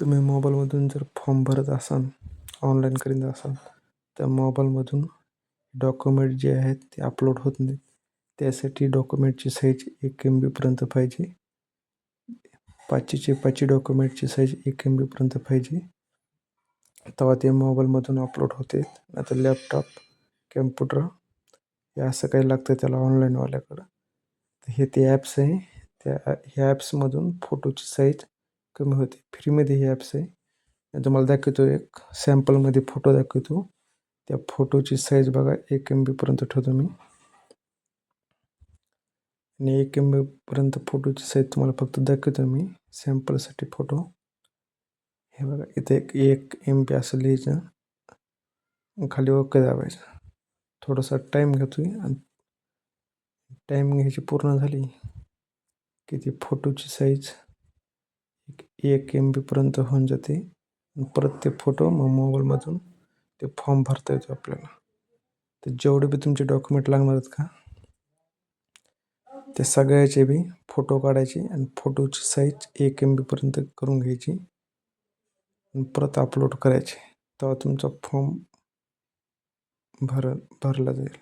तुम्ही मोबाईलमधून जर फॉर्म भरत असाल ऑनलाईन करीत असाल तर मोबाईलमधून डॉक्युमेंट जे आहेत ते अपलोड होत नाहीत. त्यासाठी डॉक्युमेंटची साईज एक एम बीपर्यंत पाहिजे. पाचशेचे पाचशे डॉक्युमेंटची साईज एक एम बीपर्यंत पाहिजे. तेव्हा ते मोबाईलमधून अपलोड होते. आता लॅपटॉप कॅम्प्युटर हे असं काही लागतं त्याला ऑनलाईनवाल्याकडं. हे ते ॲप्स आहे. त्या ह्या ॲप्समधून फोटोची साईज कमी होते. फ्रीमध्ये हे ॲप्स आहे. मी तुम्हाला दाखवतो एक सॅम्पलमध्ये फोटो दाखवतो. त्या फोटोची साईज बघा एक एम बीपर्यंत ठेवतो मी. आणि एक एम बीपर्यंत फोटोची साईज तुम्हाला फक्त दाखवतो मी. सॅम्पलसाठी फोटो हे बघा इथे एक एक एम बी असं लिहायचं. खाली ओके दाबायचं. थोडासा टाईम घेतो आहे आणि टाईम घ्यायची पूर्ण झाली. की ती फोटोची साईज एक एम बीपर्यंत होऊन जाते. आणि परत ते फोटो मग मोबाईलमधून ते फॉर्म भरता येतो आपल्याला. तर जेवढे बी तुमचे डॉक्युमेंट लागणार आहेत का ते सगळ्याचे बी फोटो काढायचे आणि फोटोची साईज एक एम बीपर्यंत करून घ्यायची आणि परत अपलोड करायचे. तेव्हा तुमचा फॉर्म भर भरला जाईल.